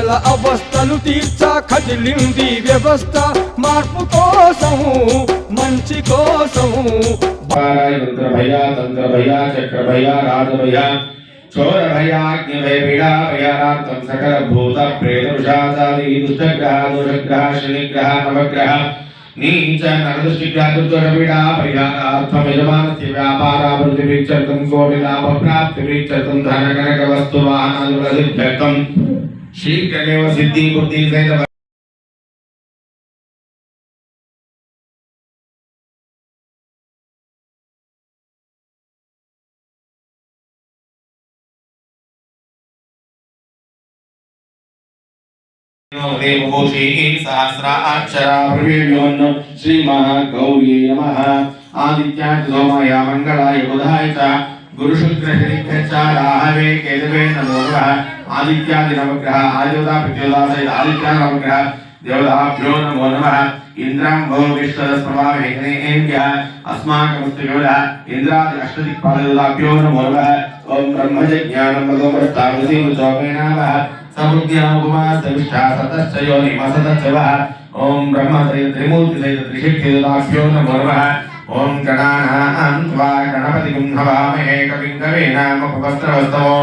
అవస్థలు తీర్చా కదిలింది వ్యవస్థ. మార్పు కోసం మంచి కోసం యంత్ర భయ తంత్ర భయ చక్ర భయ రాజ భయ చోర భయ అగ్ని భయ పీడ భయార్థం సకల భూత ప్రేత విషాదాది దుష్టగ్రహ దురగ్రహ శనిగ్రహ నవగ్రహ నీచ నరదృష్టిగ్రహ దుర్దొరపీడ భయార్థం వ్యాపారాభివృద్ధి వీక్షర్థం కోటి లాభ ప్రాప్తి వీక్షర్థం ధన కనక వస్తు వాహనాలు ప్రసిద్ధ్యర్థం विचर्तुं धन कनक वस्तु वाहन वृद्धिर्थम शीघ्रमेव सिद्धि बुद्धि सहित देवभूषी सहस्राक्षराभ्योन्न श्रीमहागौरी नमः आदित्याय च सोमाय मङ्गलाय बुधाय च गुरुशुक्रशनिभ्य च राहवे केतवे नमो नमः आदित्यादि नवग्रह आदिवदा प्रत्योदा सहित आदित्या नवग्रह देवताभ्यो नमो नमः। इन्द्रं भो विश्वदस्प्रभावेनेभ्यः अस्माकमस्तयोः इन्द्रादि अष्टदिक्पालदेवताभ्यो नमो नमः। ॐ ब्रह्मजज्ञानं भगवत्तामसी चोमेन नमः समुद्यामुपमा सतश्च योनिमसतश्चवः ॐ ब्रह्मसहित नमो नमः। ॐ गणानां त्वा गणपतिं हवामहे कविं कवीनामुपवस्त्रवस्तमो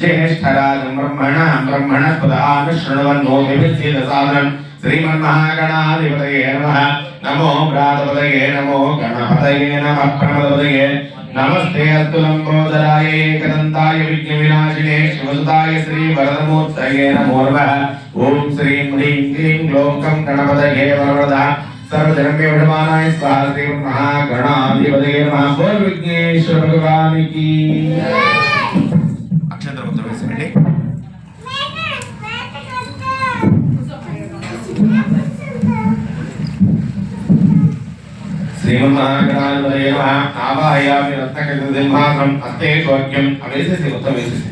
ज्येष्ठराजं ब्रह्मणां ब्रह्मणस्पदां शृण्वन्नोतिभिस्सिदसादनं श्रीमन्महागणाधिपतये नमः नमो भ्रातपतये नमो गणपतये नमः प्रणपतये नमस्ते अस्तु लंबोदराय एकदन्ताय विघ्नविनाशिने शिवसुताय श्री वरदमूर्तये नमो नमः ॐ श्रीं ह्रीं क्लीं ग्लौं गं गणपतये वरवरदः सर्वजनमे विडमानाय स्वाहा श्री महागणाधिपतये नमः बोल विघ्नेश्वर भगवान की అక్షంతరం ఉత్తరం వేసేయండి శ్రీమన్మహాగణాధిపతయే నమః ఆవాహయామి రత్నకృతిసింహాసనం హస్తే స్వర్గ్యం అవేసేసి మొత్తం వేసేసి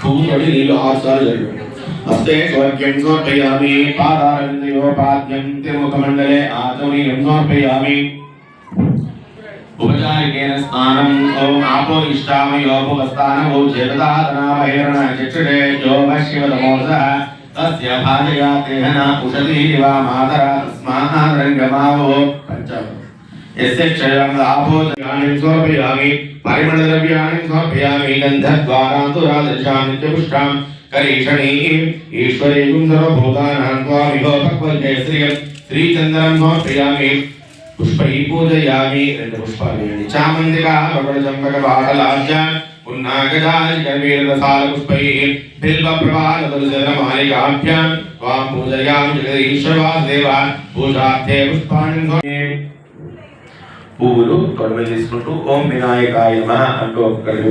పువ్వు తోడి నీళ్ళు ఆరు సార్లు చదివాడు హస్తే స్వర్గ్యం సమర్పయామి పాదారవిందయోపాద్యం తిరుముఖమండలే ఆచమనీయం సమర్పయామి उपचार के स्नानम् ॐ आपो इष्टाम योपवस्थानम् जो चेतदातनामहेरणचक्षुषे योमशिवतमोसः तस्य भाजया तेहन वा मातरा तस्मान्रङ्गमावो पञ्चम् यस्य क्षयम् आभो द्रव्याणि समर्पयामि परिमलद्रव्याणि समर्पयामि गन्धद्वारान्तुरादृशानि च पुष्टाम् करीषणीम् ईश्वरीकुं सर्वभूतानां त्वामिव पक्वज्ञश्रियम् श्रीचन्द्रं समर्पयामि पुष्पैः पूजयामि రెండు పుష్పాలు వేయండి చామంతిక ప్రబల చంపక బాటలాజ్య పున్నాగజాలికవీరసాల పుష్పైः బిల్వ ప్రవాల తులసరమాలికాభ్యాం త్వాం పూజయామి జగదీశ్వరవాసుదేవ పూజార్థే పుష్పాణి సమర్పయామి. పువ్వులు తొడవ తీసుకుంటూ ఓం వినాయకాయ నమః అంటూ ఒక్కరికి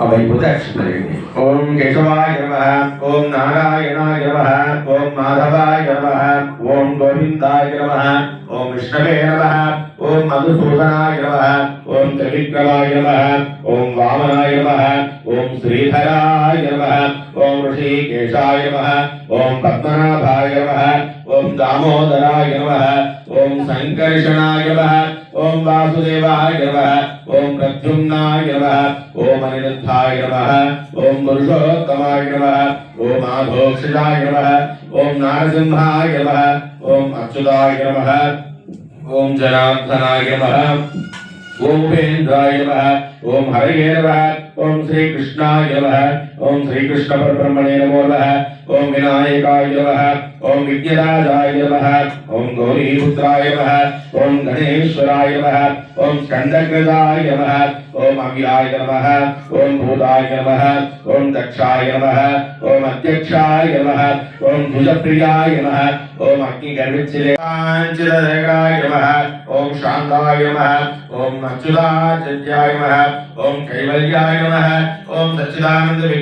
अभयभूतक्षत्रिणे ॐ केशवाय नमः ॐ नारायणाय नमः ॐ माधवाय नमः ॐ गोविन्दाय नमः ॐ विष्णवे नमः ॐ मधुसूदनाय नमः ॐ त्रिविक्रमाय नमः ॐ वामनाय नमः ॐ श्रीधराय नमः ॐ ऋषिकेशाय नमः ॐ पद्मनाभाय नमः ॐ दामोदराय नमः ఓం సంకర్షణాయ నమః ఓం వాసుదేవాయ నమః ఓం ప్రద్యుమ్నాయ నమః ఓం అనిరుద్ధాయ నమః ఓం పురుషోత్తమాయ నమః ఓం ఆఘోషజాయ నమః ఓం నారసింహాయ నమః ఓం అచ్యుతాయ నమః ఓం జనార్దనాయ నమః ఓం ఉపేంద్రాయ నమః ఓం హరయే నమః ఓం శ్రీకృష్ణాయ నమః ओम श्री कृष्ण परब्रह्मणे नमो नमः ओम विनायकाय नमः ओम विद्यराजाय नमः ओम गौरी पुत्राय नमः ओम गणेशराय नमः ओम स्कंदग्रजाय नमः ओम अगिलाय नमः ओम भूताय नमः ओम दक्षाय नमः ओम अध्यक्षाय नमः ओम भुजप्रियाय नमः ओम अग्निगर्भितचिलेकाञ्चलरेखाय नमः ओम शांताय नमः ओम अच्युताचन्द्राय नमः ओम कैवल्याय नमः ओम सच्चिदानन्द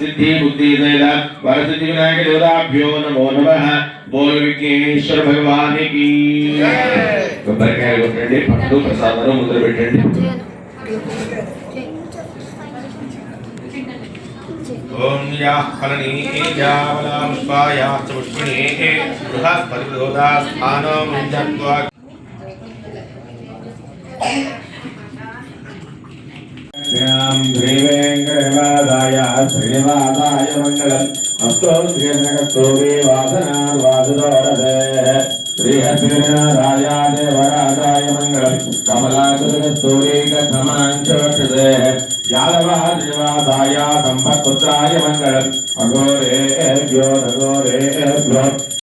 सिद्धि बुद्धि सहित वरसिद्धि विनायक देवताभ्यो नमो नमः बोल विघ्नेश्वर भगवान की కొబ్బరికాయలు కొట్టండి పండు ప్రసాదాలు ముద్ర పెట్టండి ఓం యా ఫలని యా వలా పుష్పాయా చ పుష్పిణే బృహస్పతి ప్రదోదా స్థానం జత్వా శ్రీవేంకటవాదాయ శ్రీనివాసాయ మంగళం అస్తో శ్రీనగస్తోభి వాసనాద్వాసుదోరదే శ్రీహస్తినాథాయ దేవరాజాయ మంగళం కమలాదుర్గస్తోభి కథమాంచోషదే యాదవాదివాదాయ సంపత్పుత్రాయ మంగళం అఘోరేభ్యో నఘోరేభ్యో